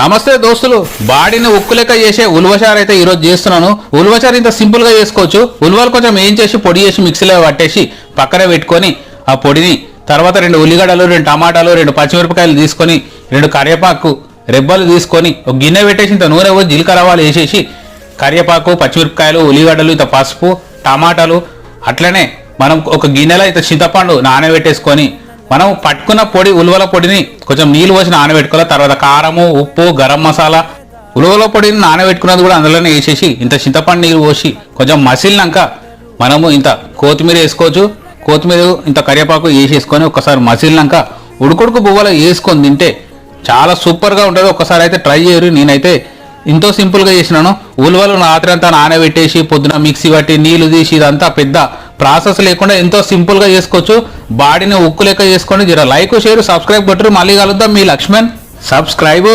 నమస్తే దోస్తులు. బాడీని ఉక్కు లెక్క చేసే ఉల్వచారు అయితే ఈరోజు చేస్తున్నాను. ఉల్వచారు ఇంత సింపుల్గా చేసుకోవచ్చు. ఉల్వలు కొంచెం ఏం చేసి పొడి చేసి మిక్సీలో పట్టేసి పక్కనే పెట్టుకొని ఆ పొడిని తర్వాత రెండు ఉల్లిగడ్డలు రెండు టమాటాలు రెండు పచ్చిమిరపకాయలు తీసుకొని రెండు కరివేపాకు రెబ్బలు తీసుకొని ఒక గిన్నె పెట్టేసి ఇంత నూనె పోసి జీలకర్ర ఆవాలు వేసేసి కరివేపాకు పచ్చిమిరపకాయలు ఉల్లిగడ్డలు ఇంత పసుపు టమాటాలు అట్లనే మనం ఒక గిన్నెలో ఇంత చింతపండు నానబెట్టేసుకొని మనం పట్టుకున్న పొడి ఉలవల పొడిని కొంచెం నీళ్ళు పోసి నానబెట్టుకోవాలి. తర్వాత కారము ఉప్పు గరం మసాలా. ఉలవల పొడిని నానబెట్టుకున్నది కూడా అందులోనే వేసేసి ఇంత చింతపండు నీళ్ళు పోసి కొంచెం మసిలినాక మనము ఇంత కొత్తిమీర వేసుకోవచ్చు. కొత్తిమీర ఇంత కరివేపాకు వేసేసుకొని ఒకసారి మసిలినాక ఉడుకుడుకు బువ్వలో వేసుకొని తింటే చాలా సూపర్గా ఉంటుంది. ఒకసారి అయితే ట్రై చేయరు. నేనైతే ఎంతో సింపుల్గా చేసినాను. ఉలవలు రాత్రి అంతా నానబెట్టేసి పొద్దున మిక్సీ పట్టి నీళ్ళు తీసి ఇదంతా పెద్ద ప్రాసెస్ లేకుండా ఎంతో సింపుల్గా చేసుకోవచ్చు. బాడీని ఉక్కు లెక్క చేసుకోండి జర లైక్ షేర్ సబ్స్క్రైబ్ కొట్టరు మళ్ళీ కలుద్దాం. మీ లక్ష్మణ్. సబ్స్క్రైబ్.